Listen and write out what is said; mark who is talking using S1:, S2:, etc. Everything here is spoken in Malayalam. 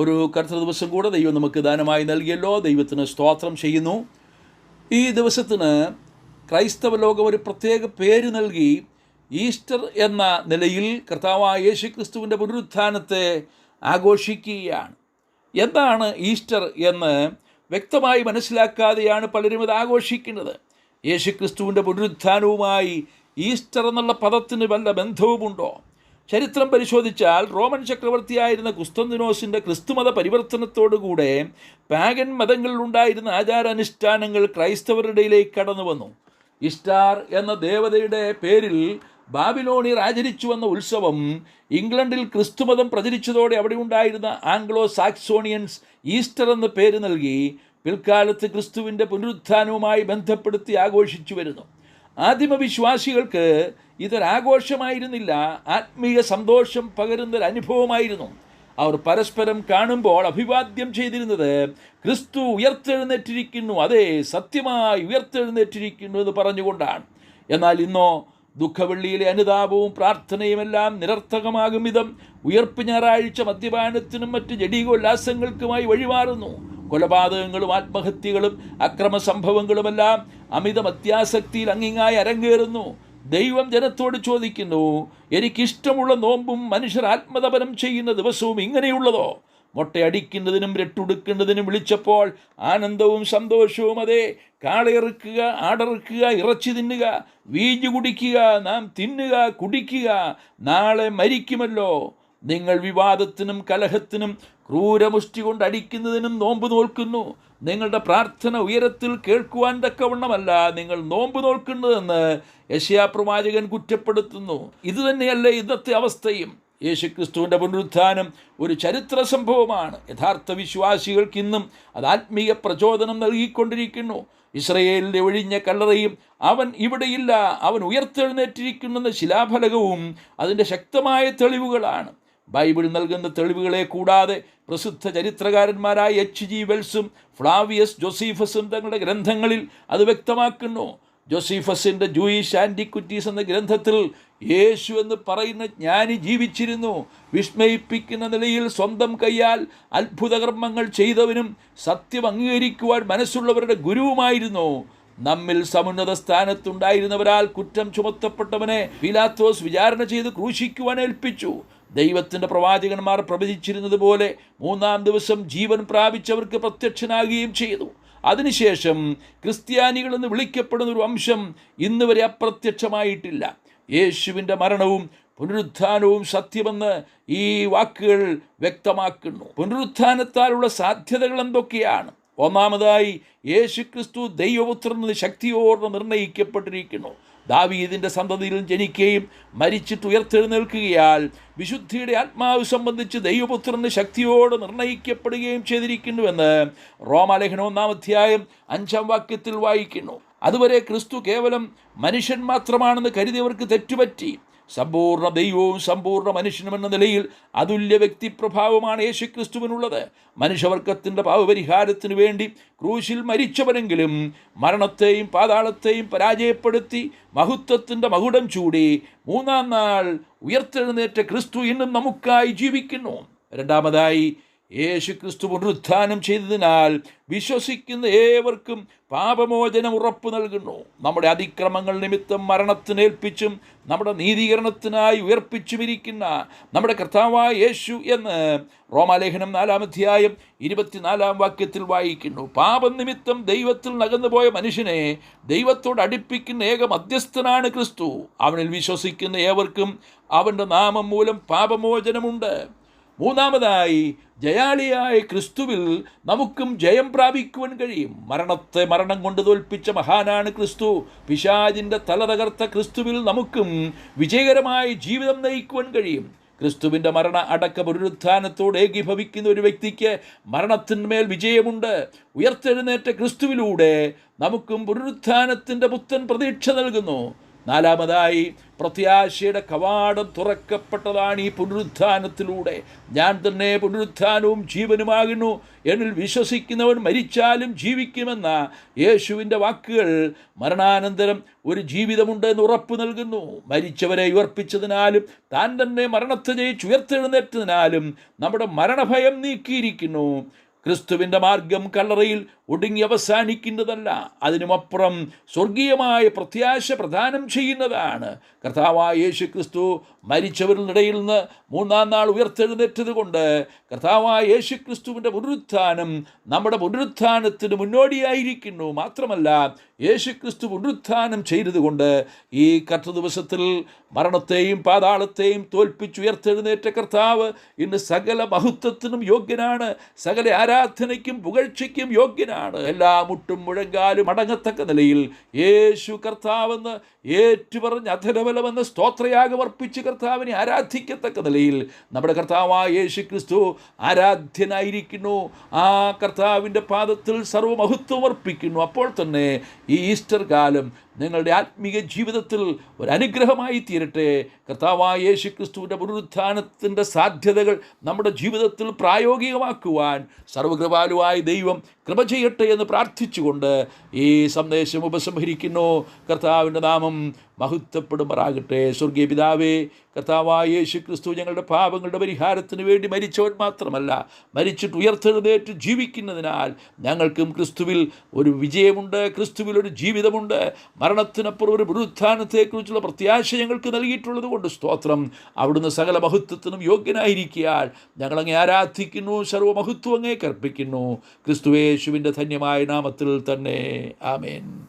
S1: ഒരു കർത്തൃ ദിവസം കൂടെ ദൈവം നമുക്ക് ദാനമായി നൽകിയല്ലോ. ദൈവത്തിന് സ്തോത്രം ചെയ്യുന്നു. ഈ ദിവസത്തിന് ക്രൈസ്തവ ലോകം ഒരു പ്രത്യേക പേര് നൽകി ഈസ്റ്റർ എന്ന നിലയിൽ കർത്താവായ യേശു ക്രിസ്തുവിന്റെ പുനരുത്ഥാനത്തെ ആഘോഷിക്കുകയാണ്. എന്താണ് ഈസ്റ്റർ എന്ന് വ്യക്തമായി മനസ്സിലാക്കാതെയാണ് പലരും ഇത് ആഘോഷിക്കുന്നത്. യേശു ക്രിസ്തുവിന്റെ പുനരുത്ഥാനവുമായി ഈസ്റ്റർ എന്നുള്ള പദത്തിന് വല്ല ബന്ധവുമുണ്ടോ? ചരിത്രം പരിശോധിച്ചാൽ റോമൻ ചക്രവർത്തിയായിരുന്ന കുസ്തന്തിനോസിന്റെ ക്രിസ്തുമത പരിവർത്തനത്തോടുകൂടെ പാഗൻ മതങ്ങളിലുണ്ടായിരുന്ന ആചാരാനുഷ്ഠാനങ്ങൾ ക്രൈസ്തവരുടെ ഇടയിലേക്ക് കടന്നു വന്നു. ഇസ്റ്റാർ എന്ന ദേവതയുടെ പേരിൽ ബാബിലോണിയർ ആചരിച്ചു വന്ന ഉത്സവം ഇംഗ്ലണ്ടിൽ ക്രിസ്തുമതം പ്രചരിച്ചതോടെ അവിടെ ഉണ്ടായിരുന്ന ആംഗ്ലോ സാക്സോണിയൻസ് ഈസ്റ്റർ എന്ന പേര് നൽകി പിൽക്കാലത്ത് ക്രിസ്തുവിന്റെ പുനരുത്ഥാനവുമായി ബന്ധപ്പെടുത്തി ആഘോഷിച്ചു വരുന്നു. ആദിമവിശ്വാസികൾക്ക് ഇതൊരാഘോഷമായിരുന്നില്ല. ആത്മീയ സന്തോഷം പകരുന്നൊരു അനുഭവമായിരുന്നു അവർ പരസ്പരം കാണുമ്പോൾ അഭിവാദ്യം ചെയ്തിരുന്നത് ക്രിസ്തു ഉയർത്തെഴുന്നേറ്റിരിക്കുന്നു അതെ സത്യമായി ഉയർത്തെഴുന്നേറ്റിരിക്കുന്നു എന്ന് പറഞ്ഞുകൊണ്ടാണ്. എന്നാൽ ഇന്നോ ദുഃഖവെള്ളിയിലെ അനുതാപവും പ്രാർത്ഥനയുമെല്ലാം നിരർത്ഥകമാകും വിധം ഉയർപ്പ് ഞായറാഴ്ച മദ്യപാനത്തിനും മറ്റ് ജഡീകോല്ലാസങ്ങൾക്കുമായി വഴിമാറുന്നു. കൊലപാതകങ്ങളും ആത്മഹത്യകളും അക്രമ സംഭവങ്ങളുമെല്ലാം അമിത മത്യാസക്തിയിൽ അങ്ങിങ്ങായി അരങ്ങേറുന്നു. ദൈവം ജനത്തോട് ചോദിക്കുന്നു എനിക്കിഷ്ടമുള്ള നോമ്പും മനുഷ്യർ ആത്മതപനം ചെയ്യുന്ന ദിവസവും ഇങ്ങനെയുള്ളതോ? മുട്ടയടിക്കുന്നതിനും രട്ടുടുക്കുന്നതിനും വിളിച്ചപ്പോൾ ആനന്ദവും സന്തോഷവും അതെ. കാളയിറക്കുക ആടറുക്കുക ഇറച്ചി തിന്നുക വീഞ്ഞു കുടിക്കുക നാം തിന്നുക കുടിക്കുക. നാളെ മരിക്കുമല്ലോ. നിങ്ങൾ വിവാദത്തിനും കലഹത്തിനും ക്രൂരമുഷ്ടി കൊണ്ട് അടിക്കുന്നതിനും നോമ്പ് നോൽക്കുന്നു. നിങ്ങളുടെ പ്രാർത്ഥന ഉയരത്തിൽ കേൾക്കുവാൻ തക്കവണ്ണമല്ല നിങ്ങൾ നോമ്പ് നോൽക്കുന്നതെന്ന് യശയാപ്രവാചകൻ കുറ്റപ്പെടുത്തുന്നു. ഇതുതന്നെയല്ലേ ഇന്നത്തെ അവസ്ഥയും. യേശുക്രിസ്തുവിന്റെ പുനരുത്ഥാനം ഒരു ചരിത്ര സംഭവമാണ്. യഥാർത്ഥ വിശ്വാസികൾക്ക് ഇന്നും അത് ആത്മീയ പ്രചോദനം നൽകിക്കൊണ്ടിരിക്കുന്നു. ഇസ്രയേലിന്റെ ഒഴിഞ്ഞ കല്ലറയും അവൻ ഇവിടെയില്ല. അവൻ ഉയർത്തെഴുന്നേറ്റിരിക്കുന്നെന്ന ശിലാഫലകവും അതിന്റെ ശക്തമായ തെളിവുകളാണ്. ബൈബിൾ നൽകുന്ന തെളിവുകളെ കൂടാതെ പ്രസിദ്ധ ചരിത്രകാരന്മാരായ എച്ച് ജി വെൽസും ഫ്ലാവിയസ് ജോസീഫസും തങ്ങളുടെ ഗ്രന്ഥങ്ങളിൽ അത് വ്യക്തമാക്കുന്നു. ജോസീഫസിന്റെ ജൂയിഷ് ആന്റിക്വിറ്റീസ് എന്ന ഗ്രന്ഥത്തിൽ യേശു എന്ന് പറയുന്ന ജ്ഞാനി ജീവിച്ചിരുന്നു. വിസ്മയിപ്പിക്കുന്ന നിലയിൽ സ്വന്തം കൈയാൽ അത്ഭുതകർമ്മങ്ങൾ ചെയ്തവനും സത്യം അംഗീകരിക്കുവാൻ മനസ്സുള്ളവരുടെ ഗുരുവുമായിരുന്നു. നമ്മിൽ സമുന്നത സ്ഥാനത്തുണ്ടായിരുന്നവരാൽ കുറ്റം ചുമത്തപ്പെട്ടവനെ പിലാത്തോസ് വിചാരണ ചെയ്ത് ക്രൂശിക്കുവാൻ ഏൽപ്പിച്ചു. ദൈവത്തിന്റെ പ്രവാചകന്മാർ പ്രവചിച്ചിരുന്നത് പോലെ മൂന്നാം ദിവസം ജീവൻ പ്രാപിച്ചവർക്ക് പ്രത്യക്ഷനാകുകയും ചെയ്തു. അതിനുശേഷം ക്രിസ്ത്യാനികളെന്ന് വിളിക്കപ്പെടുന്ന ഒരു വംശം ഇന്ന് വരെ അപ്രത്യക്ഷമായിട്ടില്ല. യേശുവിന്റെ മരണവും പുനരുത്ഥാനവും സത്യമെന്ന് ഈ വാക്കുകൾ വ്യക്തമാക്കുന്നു. പുനരുത്ഥാനത്താലുള്ള സാധ്യതകൾ എന്തൊക്കെയാണ്? ഒന്നാമതായി യേശു ക്രിസ്തു ദൈവപുത്രൻ ശക്തിയോർന്ന് നിർണയിക്കപ്പെട്ടിരിക്കുന്നു. ദാവീദിന്റെ സന്തതിയിൽ ജനിക്കുകയും മരിച്ചിട്ട് ഉയർത്തെഴുന്നേൽക്കുകയാൽ വിശുദ്ധിയുടെ ആത്മാവ് സംബന്ധിച്ച് ദൈവപുത്രന് ശക്തിയോട് നിർണയിക്കപ്പെടുകയും ചെയ്തിരിക്കുന്നുവെന്ന് റോമാലേഖനം ഒന്നാം അധ്യായം അഞ്ചാം വാക്യത്തിൽ വായിക്കുന്നു. അതുവരെ ക്രിസ്തു കേവലം മനുഷ്യൻ മാത്രമാണെന്ന് കരുതിയവർക്ക് തെറ്റുപറ്റി സമ്പൂർണ ദൈവവും സമ്പൂർണ മനുഷ്യനും എന്ന നിലയിൽ അതുല്യ വ്യക്തിപ്രഭാവമാണ് യേശു ക്രിസ്തുവിനുള്ളത് മനുഷ്യവർഗത്തിന്റെ പാവപരിഹാരത്തിനു വേണ്ടി ക്രൂശിൽ മരിച്ചവനെങ്കിലും മരണത്തെയും പാതാളത്തെയും പരാജയപ്പെടുത്തി മഹത്വത്തിന്റെ മകുടം ചൂടി മൂന്നാം നാൾ ഉയർത്തെഴുന്നേറ്റ ക്രിസ്തു ഇന്നും നമുക്കായി ജീവിക്കുന്നു. രണ്ടാമതായി യേശു ക്രിസ്തു പുനരുത്ഥാനം ചെയ്തതിനാൽ വിശ്വസിക്കുന്ന ഏവർക്കും പാപമോചനം ഉറപ്പു നൽകുന്നു. നമ്മുടെ അതിക്രമങ്ങൾ നിമിത്തം മരണത്തിനേൽപ്പിച്ചും നമ്മുടെ നീതീകരണത്തിനായി ഉയർപ്പിച്ചുമിരിക്കുന്ന നമ്മുടെ കർത്താവായ യേശു എന്ന് റോമാലേഖനം നാലാം അധ്യായം ഇരുപത്തിനാലാം വാക്യത്തിൽ വായിക്കുന്നു. പാപം നിമിത്തം ദൈവത്തിൽ നകന്നുപോയ മനുഷ്യനെ ദൈവത്തോട് അടുപ്പിക്കുന്ന ഏക മധ്യസ്ഥനാണ് ക്രിസ്തു. അവനിൽ വിശ്വസിക്കുന്ന ഏവർക്കും അവന്റെ നാമം മൂലം പാപമോചനമുണ്ട്. മൂന്നാമതായി ജയാളിയായ ക്രിസ്തുവിൽ നമുക്കും ജയം പ്രാപിക്കുവാൻ കഴിയും. മരണത്തെ മരണം കൊണ്ട് തോൽപ്പിച്ച മഹാനാണ് ക്രിസ്തു. പിശാജിന്റെ തല തകർത്ത ക്രിസ്തുവിൽ നമുക്കും വിജയകരമായ ജീവിതം നയിക്കുവാൻ കഴിയും. ക്രിസ്തുവിന്റെ മരണ അടക്ക പുനരുത്ഥാനത്തോട് ഏകീഭവിക്കുന്ന ഒരു വ്യക്തിക്ക് മരണത്തിന്മേൽ വിജയമുണ്ട്. ഉയർത്തെഴുന്നേറ്റ ക്രിസ്തുവിലൂടെ നമുക്കും പുനരുത്ഥാനത്തിന്റെ പുത്തൻ പ്രതീക്ഷ നൽകുന്നു. നാലാമതായി പ്രത്യാശയുടെ കവാടം തുറക്കപ്പെട്ടതാണ് ഈ പുനരുത്ഥാനത്തിലൂടെ ഞാൻ തന്നെ പുനരുത്ഥാനവും ജീവനുമാകുന്നു. എന്നിൽ വിശ്വസിക്കുന്നവൻ മരിച്ചാലും ജീവിക്കുമെന്ന യേശുവിന്റെ വാക്കുകൾ മരണാനന്തരം ഒരു ജീവിതമുണ്ട് എന്ന് ഉറപ്പ് നൽകുന്നു. മരിച്ചവരെ ഉയർപ്പിച്ചതിനാലും താൻ തന്നെ മരണത്തെ ജയിച്ച് ഉയർത്തെഴുന്നേറ്റതിനാലും നമ്മുടെ മരണഭയം നീക്കിയിരിക്കുന്നു. ക്രിസ്തുവിന്റെ മാർഗം കല്ലറയിൽ ഒടുങ്ങി അവസാനിക്കുന്നതല്ല. അതിനുമപ്പുറം സ്വർഗീയമായ പ്രത്യാശ പ്രദാനം ചെയ്യുന്നതാണ്. കർത്താവായ യേശു ക്രിസ്തു മരിച്ചവരിനിടയിൽ നിന്ന് മൂന്നാം നാൾ ഉയർത്തെഴുന്നേറ്റത് കൊണ്ട് കർത്താവായ യേശു ക്രിസ്തുവിന്റെ പുനരുത്ഥാനം നമ്മുടെ പുനരുത്ഥാനത്തിന് മുന്നോടിയായിരിക്കുന്നു. മാത്രമല്ല യേശു ക്രിസ്തു പുനരുത്ഥാനം ചെയ്തതുകൊണ്ട് ഈ കർത്ത ദിവസത്തിൽ മരണത്തെയും പാതാളത്തെയും തോൽപ്പിച്ചുയർത്തെഴുന്നേറ്റ കർത്താവ് ഇന്ന് സകല മഹത്വത്തിനും യോഗ്യനാണ്. സകല ആരാധനയ്ക്കും പുകഴ്ചയ്ക്കും യോഗ്യനാണ്. എല്ലാ മുട്ടും മുഴങ്കാലും അടങ്ങത്തക്ക നിലയിൽ യേശു കർത്താവെന്ന് ഏറ്റുപറഞ്ഞ് അധരബലമെന്ന് സ്തോത്രയാഗം അർപ്പിച്ച് കർത്താവിനെ ആരാധിക്കത്തക്ക നിലയിൽ നമ്മുടെ കർത്താവായ യേശു ക്രിസ്തു ആരാധ്യനായിരിക്കുന്നു. ആ കർത്താവിന്റെ പാദത്തിൽ സർവമഹത്വം അർപ്പിക്കുന്നു. അപ്പോൾ തന്നെ ഈ ഈസ്റ്റർ കാലം നിങ്ങളുടെ ആത്മീയ ജീവിതത്തിൽ ഒരു അനുഗ്രഹമായി തീരട്ടെ. കർത്താവായ യേശു ക്രിസ്തുവിന്റെ പുനരുത്ഥാനത്തിന്റെ സാധ്യതകൾ നമ്മുടെ ജീവിതത്തിൽ പ്രായോഗികമാക്കുവാൻ സർവകൃപാലുവായ ദൈവം കൃപ ചെയ്യട്ടെ എന്ന് പ്രാർത്ഥിച്ചുകൊണ്ട് ഈ സന്ദേശം ഉപസംഹരിക്കുന്നു. കർത്താവിന്റെ നാമം മഹത്വപ്പെടുമാറാകട്ടെ. സ്വർഗീയ പിതാവേ കർത്താവായ യേശു ക്രിസ്തു ഞങ്ങളുടെ പാപങ്ങളുടെ പരിഹാരത്തിന് വേണ്ടി മരിച്ചവൻ മാത്രമല്ല മരിച്ചിട്ട് ഉയർത്തെഴുന്നേറ്റ് ജീവിക്കുന്നതിനാൽ ഞങ്ങൾക്കും ക്രിസ്തുവിൽ ഒരു വിജയമുണ്ട് ക്രിസ്തുവിൽ ഒരു ജീവിതമുണ്ട്. മരണത്തിനപ്പുറം ഒരു പുനരുത്ഥാനത്തെക്കുറിച്ചുള്ള പ്രത്യാശ ഞങ്ങൾക്ക് നൽകിയിട്ടുള്ളത് കൊണ്ട് സ്തോത്രം. അവിടുന്ന് സകല മഹത്വത്തിനും യോഗ്യനായിരിക്കാൽ ഞങ്ങളങ്ങെ ആരാധിക്കുന്നു സർവമഹത്വം അങ്ങേ കർപ്പിക്കുന്നു ക്രിസ്തുവേശുവിന്റെ ധന്യമായ നാമത്തിൽ തന്നെ. ആമേൻ.